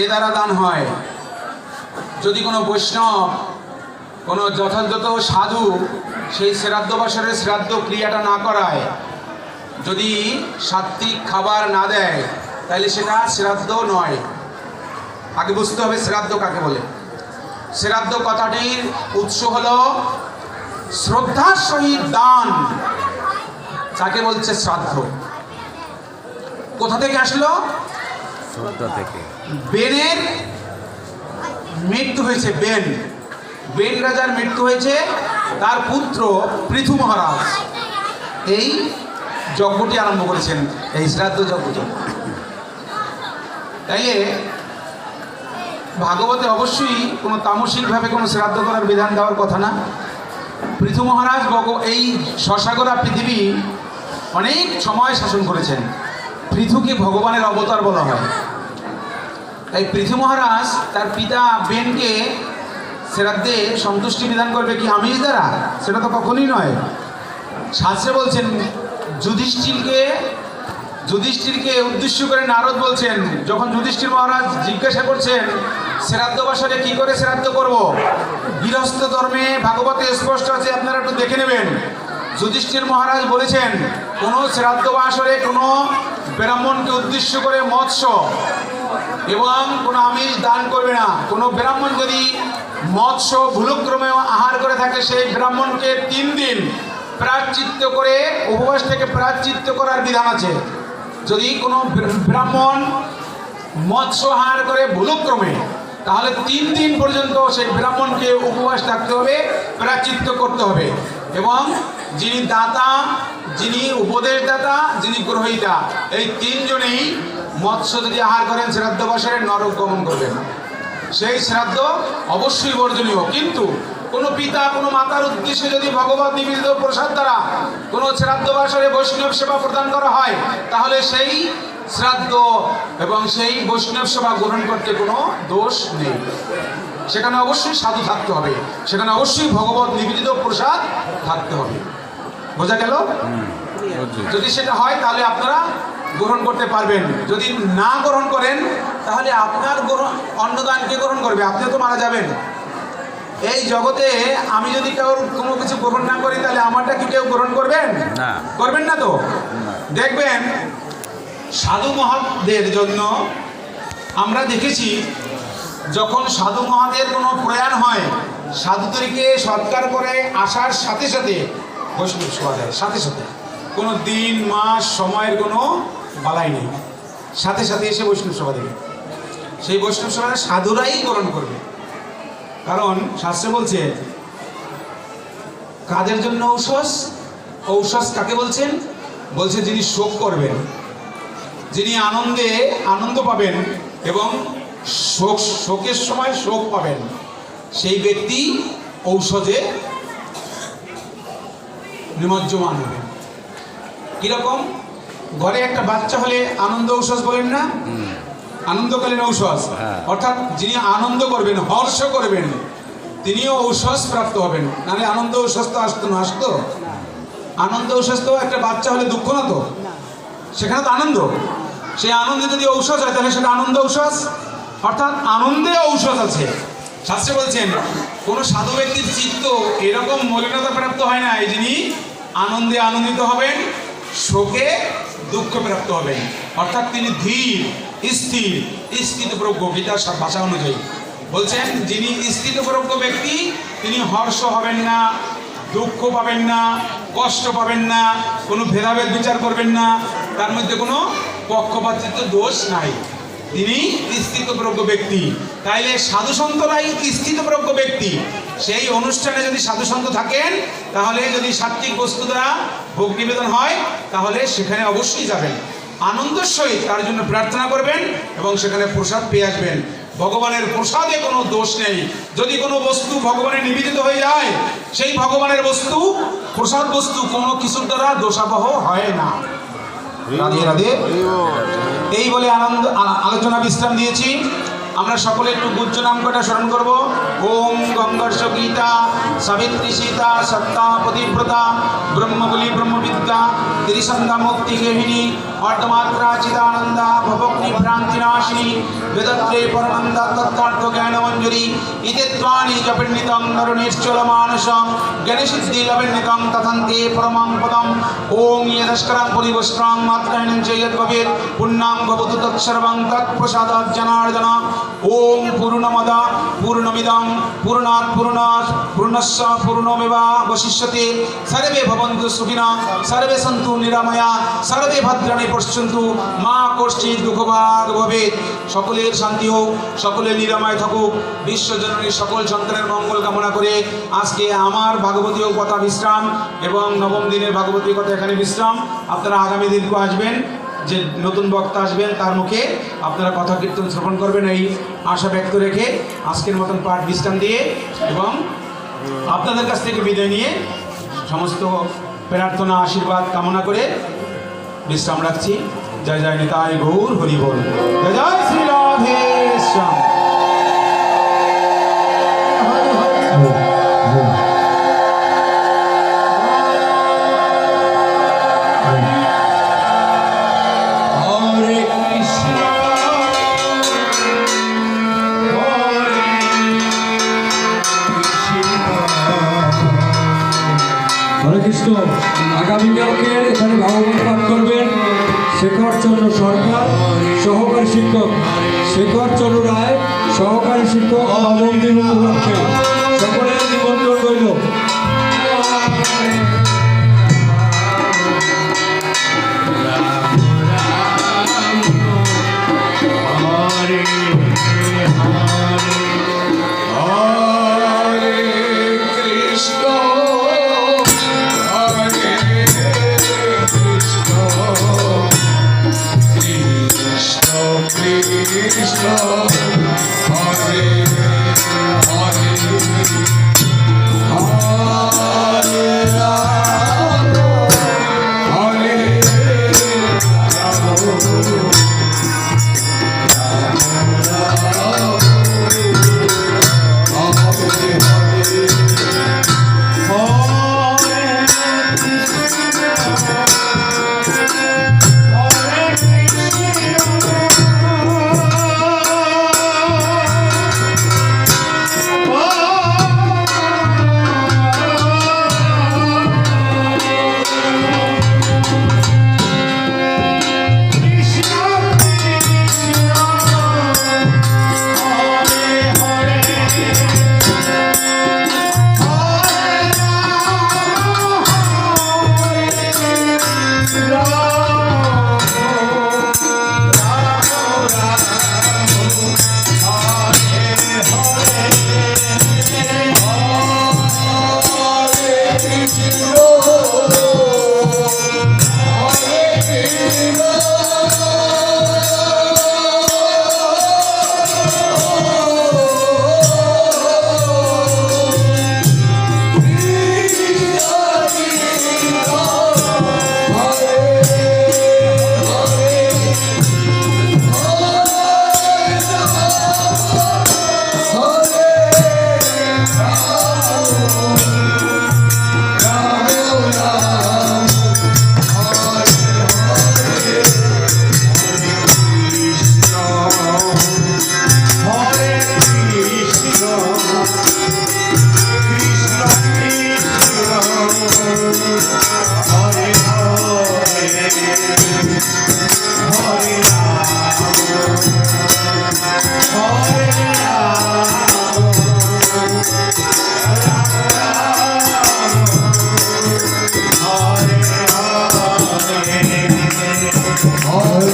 এ দ্বারা দান হয়। যদি কোনো বৈষ্ণব, কোনো যথাযথ সাধু সেই শ্রাদ্ধ বছরের শ্রাদ্ধ ক্রিয়াটা না করায়, যদি সাত্বিক খাবার না দেয় তাহলে সেটা শ্রাদ্ধ নয়। আগে বুঝতে হবে শ্রাদ্ধ কাকে বলে। শ্রাদ্ধ কথাটির উৎস হল শ্রদ্ধার সহিত দান। যাকে বলছে শ্রাদ্ধ? কোথা থেকে আসলো? শ্রদ্ধা থেকে। বেনের মৃত্যু হয়েছে বেন। বেন রাজার মৃত্যু হয়েছে তার পুত্র পৃথু মহারাজ। এই যজ্ঞটি আরম্ভ করেছেন এই শ্রাদ্ধ যজ্ঞটি। তাইলে ভাগবতে অবশ্যই কোনো তামসিকভাবে কোনো শ্রাদ্ধ করার বিধান দেওয়ার কথা না। পৃথু মহারাজ ভগ- এই শশাগরা পৃথিবী অনেক সময় শাসন করেছেন। পৃথুকে ভগবানের অবতার বলা হয়। তাই পৃথু মহারাজ তার পিতা বেনকে শ্রাদ্ধে সন্তুষ্টি বিধান করবে কি আমিষ দ্বারা সেটা তো কখনই নয়। শাস্ত্রে বলছেন, যুধিষ্ঠিরকে যুধিষ্ঠিরকে উদ্দেশ্য করে নারদ বলছেন, যখন যুধিষ্ঠির মহারাজ জিজ্ঞাসা করছেন, শ্রাদ্ধ বাসরে কি করে শ্রাদ্ধ করব? গৃহস্থ ধর্মে ভাগবতে স্পষ্ট আছে, আপনারা একটু দেখে নেবেন। যুধিষ্ঠির মহারাজ বলেছেন, কোনো শ্রাদ্ধ বাসরে কোনো ব্রাহ্মণকে উদ্দেশ্য করে মৎস্য এবং কোনো আমিষ দান করবে না। কোনো ব্রাহ্মণ যদি মৎস্য ভুলক্রমে আহার করে থাকে, সেই ব্রাহ্মণকে তিন দিন প্রায়শ্চিত্ত করে, উপবাস থেকে প্রায়শ্চিত্ত করার বিধান আছে। যদি কোনো ব্রাহ্মণ মৎস্য আহার করে ভুলক্রমে, তাহলে তিন দিন পর্যন্ত সেই ব্রাহ্মণকে উপবাস থাকতে হবে, প্রায়শ্চিত্ত করতে হবে। এবং যিনি দাতা, যিনি উপদেশদাতা, যিনি গ্রহীতা এই তিনজনেই মৎস্য যদি আহার করেন শ্রাদ্ধ বছরে নরক গমন করবেন সেই শ্রাদ্ধ অবশ্যই বর্জনীয়। কিন্তু কোনো পিতা কোনো মাতার উদ্দেশ্যে যদি ভগবত নিবেদিত প্রসাদ দ্বারা কোনো শ্রাদ্ধ বাসরে বৈষ্ণব সেবা প্রদান করা হয় তাহলে সেই শ্রাদ্ধ এবং সেই বৈষ্ণব সেবা গ্রহণ করতে কোনো দোষ নেই। সেখানে অবশ্যই সাধু থাকতে হবে। সেখানে অবশ্যই ভগবত নিবেদিত প্রসাদ থাকতে হবে। বোঝা গেল? যদি সেটা হয় তাহলে আপনারা গ্রহণ করতে পারবেন। যদি না গ্রহণ করেন তাহলে আপনার গ্রহণ অন্নদান কে গ্রহণ করবে? আপনিও তো মারা যাবেন। এই জগতে আমি যদি কেউ কোনো কিছু গ্রহণ না করি তাহলে আমারটা কি কেউ গ্রহণ করবেন? করবেন না তো? দেখবেন সাধু মহাদের জন্য আমরা দেখেছি যখন সাধু মহাদের কোনো প্রয়াণ হয় সাধুদেরকে সৎকার করে আসার সাথে সাথে বৈষ্ণব সেবা দেয় সাথে সাথে। কোনো দিন মাস সময়ের কোনো বালাই নেই সাথে সাথে এসে বৈষ্ণব সেবা দেবে সেই বৈষ্ণব সেবাটা সাধুরাই গ্রহণ করবে। কারণ শাস্ত্রে বলছে, কাদের জন্য ঔষধ? ঔষধ কাকে বলছেন? বলছে, যিনি শোক করবেন, যিনি আনন্দে আনন্দ পাবেন এবং শোক, শোকের সময় শোক পাবেন, সেই ব্যক্তি ঔষধে নিমজ্জমান হবেন। কীরকম? ঘরে একটা বাচ্চা হলে আনন্দ ঔষধ বলেন না? আনন্দকালীন ঔষধ হ্যাঁ। অর্থাৎ যিনি আনন্দ করবেন হর্ষ করবেন তিনিও ঔষধ প্রাপ্ত হবেন। নাহলে আনন্দ ঔষধ তো আসতো না আসতো? আনন্দ ঔষধ তো একটা বাচ্চা হলে দুঃখ না তো? সেখানে তো আনন্দ। সেই আনন্দে যদি ঔষধ হয় তাহলে সেটা আনন্দ ঔষধ অর্থাৎ আনন্দে ঔষধ আছে। শাস্ত্রে বলছেন কোনো সাধু ব্যক্তির চিত্ত এরকম মলিনতা প্রাপ্ত হয় না যিনি আনন্দে আনন্দিত হবেন শোকে দুঃখ প্রাপ্ত হবেন। অর্থাৎ তিনি ধীর, স্থির। স্থিতপ্রজ্ঞ গীতার ভাষা অনুযায়ী। বলছেন, যিনি স্থিতপ্রজ্ঞ ব্যক্তি, তিনি হর্ষ হবেন না, দুঃখ পাবেন না, কষ্ট পাবেন না, কোনো ভেদাভেদ বিচার করবেন না, তার মধ্যে কোনো পক্ষপাতিত্ব দোষ নাই। তিনি স্থিতপ্রজ্ঞ ব্যক্তি। তাইলে সাধুসন্তরাই স্থিতপ্রজ্ঞ ব্যক্তি। সেই অনুষ্ঠানে যদি সাধুসন্ত থাকেন, তাহলে যদি সাত্বিক বস্তু দ্বারা ভোগ নিবেদন হয়, তাহলে সেখানে অবশ্যই যাবেন। আনন্দের সহিত তার জন্য প্রার্থনা করবেন এবং সেখানে প্রসাদ পেয়ে আসবেন। ভগবানের প্রসাদে কোনো দোষ নেই। যদি কোনো বস্তু ভগবানের নিবেদিত হয়ে যায়, সেই ভগবানের বস্তু, প্রসাদ বস্তু কোনো কিছুর দ্বারা দোষাবহ হয় না। রাধে রাধে। এই বলে আনন্দ আলোচনা বিশ্রাম দিয়েছি। আমরা সকলে একটু গুজ্জ নাম কটা স্মরণ করব। ओम गंगर्ष गीता सवित्री सीता सत्ता पतिव्रता ब्रह्मबुली ब्रह्मविद्या त्रिसंधा मुक्ति गेहिनी अट्टमात्रा चिदानंदा भवग्नि भ्रांतिनाशिनी वेदत्रे परमंदा तत्तार्थ ज्ञान मंजरी इति त्वानि जपिन्नितं नरुणेश्चल मानसं गणसिद्धि लवन्नितं तथन्ते परमं पदं ओम यदस्करं पुलिवस्त्रं मात्रहिनं च यद्भवेत् पुण्णां भवतु तत्सर्वं तत्प्रसादात् जनार्दन ओम पूर्णमदा পূর্ণমিদং পূর্ণাৎ পূর্ণাৎ পূর্ণস্য পূর্ণমেবা বশিষ্যতে সর্বে ভবন্তু সুখিনা সর্বে সন্তু নিরাময়া সর্বে ভদ্রাণী পশ্যন্তু মা কষ্টির দুঃখবাদ ভবে সকলের শান্তি হোক সকলে নিরাময় থাকুক। বিশ্বজননী সকল সন্তানের মঙ্গল কামনা করে আজকে আমার ভাগবতীয় কথা বিশ্রাম এবং নবম দিনের ভাগবতীয় কথা এখানে বিশ্রাম। আপনারা আগামী দিনকে আসবেন। যে নতুন বক্তা আসবেন, তার মুখে আপনারা কথা কীর্তন শ্রবণ করবেন, এই আশা ব্যক্ত রেখে আজকের মতন পাঠ বিশ্রাম দিয়ে এবং আপনাদের কাছ থেকে বিদায় নিয়ে সমস্ত প্রার্থনা, আশীর্বাদ, কামনা করে বিশ্রাম রাখছি। জয় জয় নিতাই গৌর, হরি বল। জয় জয় শ্রী রাধে শেখর চন্দ্র সরকার, সহকারী শিক্ষক শেখর চন্দ্র রায়, সহকারী শিক্ষক নবম উপলক্ষে। সকলের নিমন্ত্রণ রইল। হরে।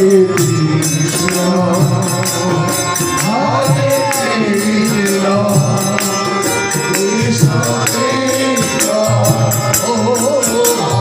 you.